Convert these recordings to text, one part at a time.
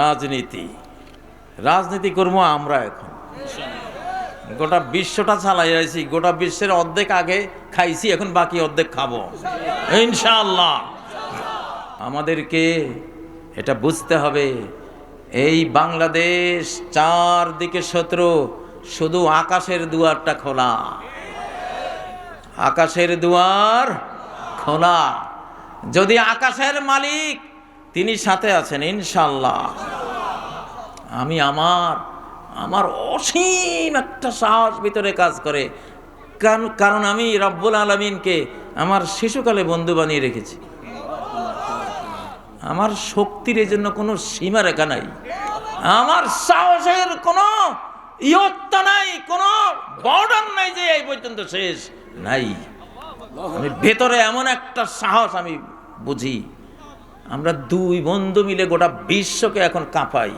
রাজনীতি। রাজনীতি করব আমরা এখন। গোটা বিশ্বটা চালাই আছি গোটা বিশ্বের অর্ধেক আগে খাইছি, এখন বাকি অর্ধেক খাব। ইনশাল্লাহ আমাদেরকে এটা বুঝতে হবে, এই বাংলাদেশ চারদিকে শত্রু, শুধু আকাশের দুয়ারটা খোলা। আকাশের দুয়ার খোলা। যদি আকাশের মালিক তিনি সাথে আছেন ইনশাল্লাহ আমি আমার আমার অসীম একটা সাহস ভিতরে কাজ করে, কারণ কারণ আমি রব্বুল আলমিনকে আমার শিশুকালে বন্ধু বানিয়ে রেখেছি। আমার শক্তির জন্য কোনো সীমা রেখা নাই। আমার সাহসের কোনো ইয়ত্তা নাই, কোনো বর্ডার নাই যে এই পর্যন্ত শেষ নাই। আমি ভেতরে এমন একটা সাহস আমি বুঝি। আমরা দুই বন্ধু মিলে গোটা বিশ্বকে এখন কাঁপাই।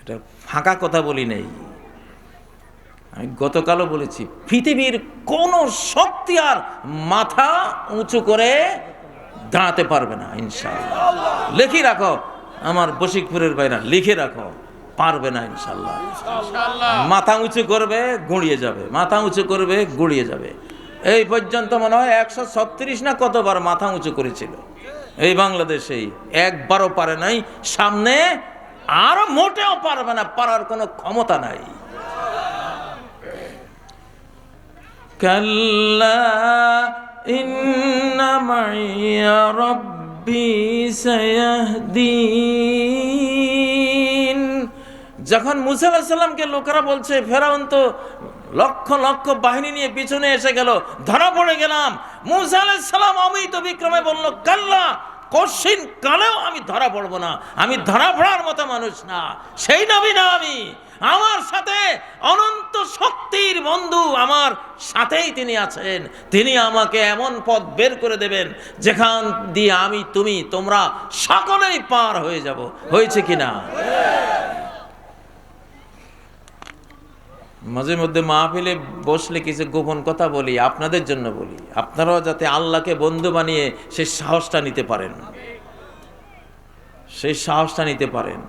এটা ফাঁকা কথা বলি নেই। আমি গতকালও বলেছি পৃথিবীর কোন শক্তি আর মাথা উঁচু করে দাঁড়াতে পারবে না ইনশাল্লাহ লিখে রাখো আমার বশিকপুরের বাইরা লিখে রাখো পারবে না ইনশাল্লাহ মাথা উঁচু করবে গুঁড়িয়ে যাবে। মাথা উঁচু করবে গুঁড়িয়ে যাবে। এই পর্যন্ত মনে হয় একশো ছত্রিশ না কতবার মাথা উঁচু করেছিল এই বাংলাদেশেই একবারও পারে নাই সামনে আর মোটেও পারবে না পারার কোনো ক্ষমতা নাই كلا إن معي ربي سيهدين যখন মুসা আলাহিসাল্লামকে লোকেরা বলছে ফেরাউন তো লক্ষ লক্ষ বাহিনী নিয়ে পিছনে এসে গেল। ধরা পড়ে গেলাম। মুসা আলাহিসাল্লাম অমিত বিক্রমে বলল, কাল্লা কশিন কালেও আমি ধরা পড়ব না। আমি ধরা পড়ার মতো মানুষ না। সেই নবী না আমি। আমার সাথে অনন্ত শক্তির বন্ধু আমার সাথেই তিনি আছেন। তিনি আমাকে এমন পথ বের করে দেবেন, যেখান দিয়ে আমি, তুমি, তোমরা সকলেই পার হয়ে যাব। হয়েছে কিনা মাঝে মধ্যে মাহফিলে বসলে কিছু গোপন কথা বলি, আপনাদের জন্য বলি। আপনারাও যাতে আল্লাহকে বন্ধু বানিয়ে সেই সাহসটা নিতে পারেন। সেই সাহসটা নিতে পারেন।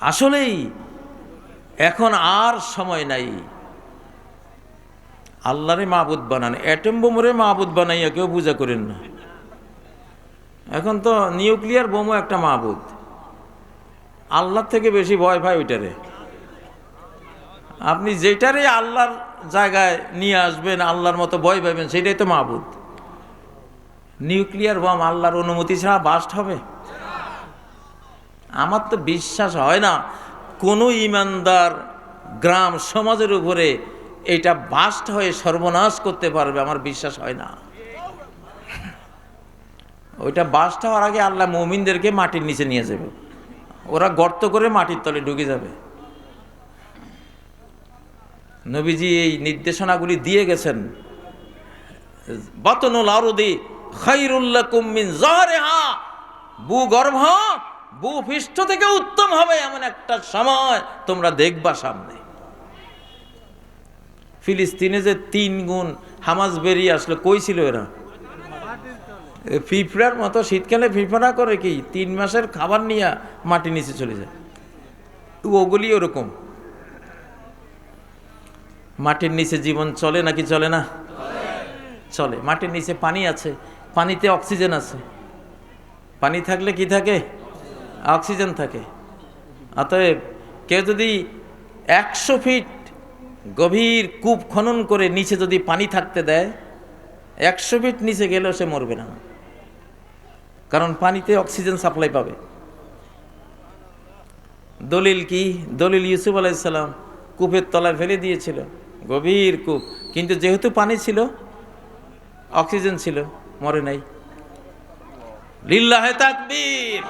আসলেই এখন আর সময় নাই। আল্লাহরে মাহবুদ বানান। অ্যাটম বোমরে মাহবুদ বানাইয়া কেউ পূজা করেন না। এখন তো নিউক্লিয়ার বোমও একটা মাহবুদ আল্লাহর থেকে বেশি ভয় পায় ওইটারে। আপনি যেটারে আল্লাহর জায়গায় নিয়ে আসবেন, আল্লাহর মতো ভয় পাবেন, সেটাই তো মাহবুদ নিউক্লিয়ার বোম আল্লাহর অনুমতি ছাড়া বাস্ট হবে? আমার তো বিশ্বাস হয় না, কোনো ইমানদার গ্রাম সমাজের উপরে এটা বাস্ট হয়ে সর্বনাশ করতে পারবে, আমার বিশ্বাস হয় না। ওইটা বাস্ট হওয়ার আগে আল্লাহ মমিনদেরকে মাটির নিচে নিয়ে যাবে। ওরা গর্ত করে মাটির তলে ঢুকে যাবে। নবীজি এই নির্দেশনাগুলি দিয়ে গেছেন। বাতনুল আরদি খাইরুল্লাহ কুম্মিন জারেহা ভূগর্ভ ভূপৃষ্ঠ থেকে উত্তম হবে এমন একটা সময় তোমরা দেখবা সামনে। ফিলিস্তিনে যে তিন গুণ হামাজ বেরিয়ে আসলো, কই ছিল এরা? পিঁপড়ার মতো শীতকালে পিঁপড়া করে কি? তিন মাসের খাবার নিয়ে মাটি নিচে চলে যায়। ওগুলি ওরকম। মাটির নিচে জীবন চলে নাকি চলে না? চলে। মাটির নিচে পানি আছে, পানিতে অক্সিজেন আছে। পানি থাকলে কি থাকে? অক্সিজেন থাকে। অতএব কেউ যদি একশো ফিট গভীর কূপ খনন করে নিচে যদি পানি থাকতে দেয়, একশো ফিট নিচে গেলেও সে মরবে না। কারণ পানিতে অক্সিজেন সাপ্লাই পাবে। দলিল কি? দলিল ইউসুফ আলাইসাল্লাম কূপের তলায় ফেলে দিয়েছিল। গভীর কূপ। কিন্তু যেহেতু পানি ছিল, অক্সিজেন ছিল, মরে নাই। লিল্লাহে তাকবীর।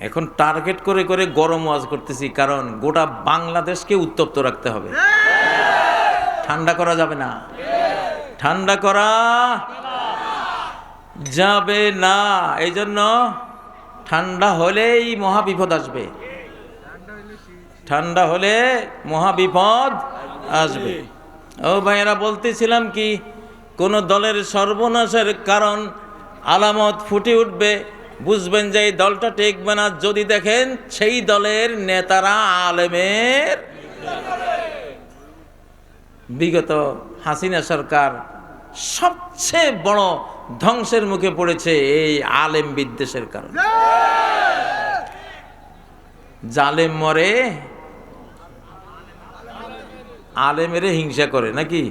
এখন টার্গেট করে করে গরম ওয়াজ করতেছি, কারণ গোটা বাংলাদেশকে উত্তপ্ত রাখতে হবে। ঠান্ডা করা যাবে না। ঠান্ডা করা যাবে না। এই জন্য ঠান্ডা হলেই মহাবিপদ আসবে। ঠান্ডা হলে মহাবিপদ আসবে। ও ভাইয়েরা বলতেছিলাম কি কোন দলের সর্বনাশের কারণ আলামত ফুটে উঠবে বুঝবেন যে এই দলটা টেকবে না। যদি দেখেন সেই দলের নেতারা আলেমের। বিগত হাসিনা সরকার সবচেয়ে বড় ধ্বংসের মুখে পড়েছে এই আলেম বিদ্বেষের কারণে। জালেম মরে আলেমেরে হিংসা করে নাকি?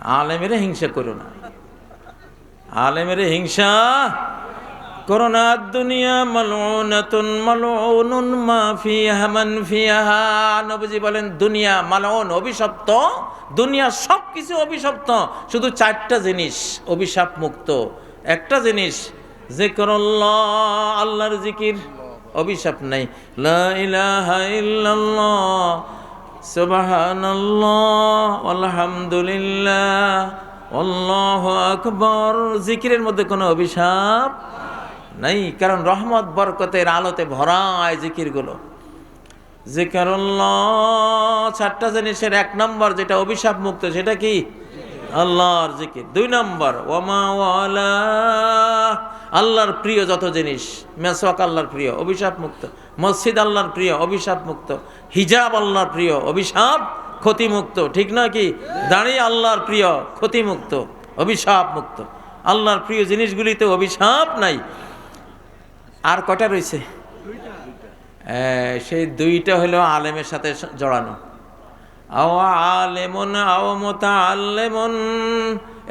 আলেমেরে হিংসা করো না। আলেমেরে হিংসা মা বলেন, দুনিয়া অভিশপ্ত। দুনিয়া সব কিছু অভিশপ্ত। শুধু চারটা জিনিস অভিশাপ মুক্ত একটা জিনিস আল্লাহর জিকির। অভিশাপ নাই। আলহামদুলিল্লাহ আল্লাহু আকবার। জিকিরের মধ্যে কোনো অভিশাপ নাই, কারণ রহমত বরকতের আলোতে ভরায় জিকিরগুলো। জিকারুল্লাহ, চারটা জিনিসের এক নম্বর যেটা অভিশাপ মুক্ত সেটা কি? আল্লাহর জিকির। দুই নম্বর ওমা ওয়ালা আল্লাহর প্রিয় যত জিনিস, মেসওয়াক আল্লাহর প্রিয় অভিশাপ মুক্ত মসজিদ আল্লাহর প্রিয় অভিশাপ মুক্ত হিজাব আল্লাহর প্রিয়, অভিশাপ ক্ষতিমুক্ত, ঠিক না কি? দাঁড়িয়ে আল্লাহর প্রিয়, ক্ষতিমুক্ত অভিশাপ মুক্ত আল্লাহর প্রিয় জিনিসগুলিতে অভিশাপ নাই। আর কটা রয়েছে? সেই দুইটা হলো আলেমের সাথে জড়ানো। আও আলেমন আও মোতা আলেমন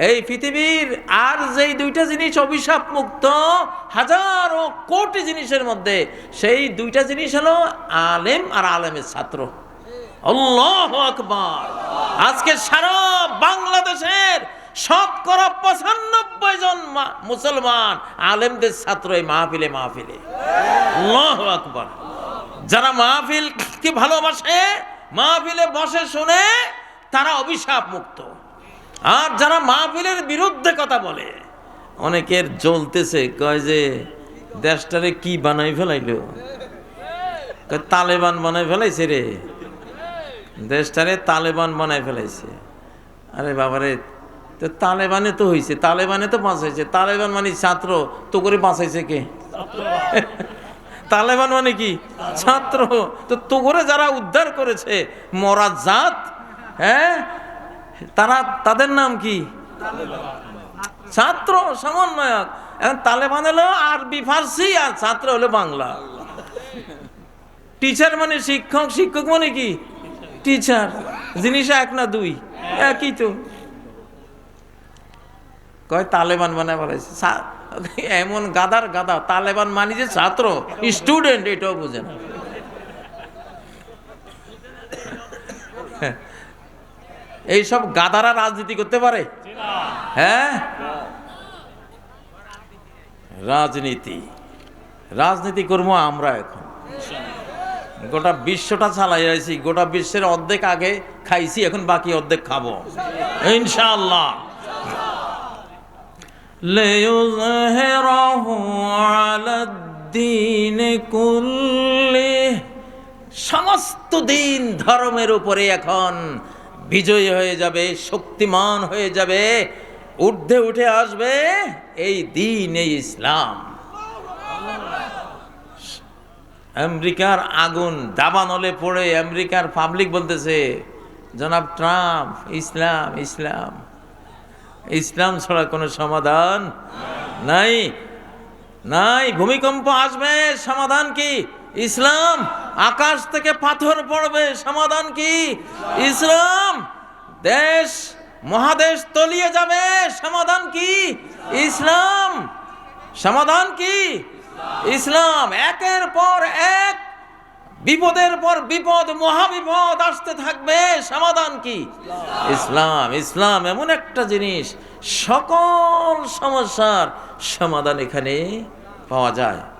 এই পৃথিবীর আর যেই দুইটা জিনিস অভিশাপ মুক্ত, হাজারো কোটি জিনিসের মধ্যে, সেই দুইটা জিনিস হলো আলেম আর আলেমের ছাত্র। আজকে সারা বাংলাদেশের শতকরা পঁচানব্বই জন মুসলমান আলেমদের ছাত্র এই মাহফিলে মাহফিলে। আকবার। যারা মাহফিল কি ভালোবাসে, মাহফিলে বসে শুনে তারা অভিশাপ মুক্ত। আর যারা মাহফিলের বিরুদ্ধে কথা বলে, অনেকের জ্বলতেছে, কয় যে দেশটারে কি বানাই ফেলাইলো? তালেবান বানাই ফেলাইছে রে। দেশটারে তালেবান বানাই ফেলাইছে। আরে বাবারে, তো তালেবানে তো হয়েছে তালেবানে তো বাঁচাইছে। তালেবান মানে ছাত্র, তো করে বাঁচাইছে কে? তালেবান মানে কি? ছাত্র। তো তো করে যারা উদ্ধার করেছে মরা জাত হ্যাঁ? তারা তাদের নাম কি? ছাত্র সমন্বয়ক। এখন তালেবান হলো আরবি, ফার্সি আর ছাত্র হলো বাংলা। টিচার মানে শিক্ষক শিক্ষক মানে কি? টিচার। জিনিস এক না দুই? একই তো। কয় তালেবান বানায় বলেছে এমন গাদার গাদা। তালেবান মানে যে ছাত্র, স্টুডেন্ট, এটাও বুঝে না। এইসব গাদারা রাজনীতি করতে পারে হ্যাঁ রাজনীতি রাজনীতি করবো আমরা এখন গোটা বিশ্বটা চালাই আছি গোটা বিশ্বের অর্ধেক আগে খাইছি এখন বাকি অর্ধেক খাবো ইনশাআল্লাহ ليظهره على الدين كله সমস্ত দিন ধর্মের উপরে এখন বিজয়ী হয়ে যাবে, শক্তিমান হয়ে যাবে, ঊর্ধ্বে উঠে আসবে এই দিন, এই ইসলাম। আমেরিকার আগুন দাবানলে পড়ে, আমেরিকার পাবলিক বলতেছে, জনাব ট্রাম্প, ইসলাম ইসলাম। ইসলাম ছাড়া কোনো সমাধান নাই। নাই, ভূমিকম্প আসবে, সমাধান কি? ইসলাম। আকাশ থেকে পাথর পড়বে, সমাধান কি? ইসলাম। দেশ, মহাদেশ তলিয়ে যাবে, সমাধান কি? ইসলাম। সমাধান কি? ইসলাম। একের পর এক, বিপদের পর বিপদ, মহাবিপদ আসতে থাকবে, সমাধান কি? ইসলাম। ইসলাম এমন একটা জিনিস, সকল সমস্যার সমাধান এখানে পাওয়া যায়।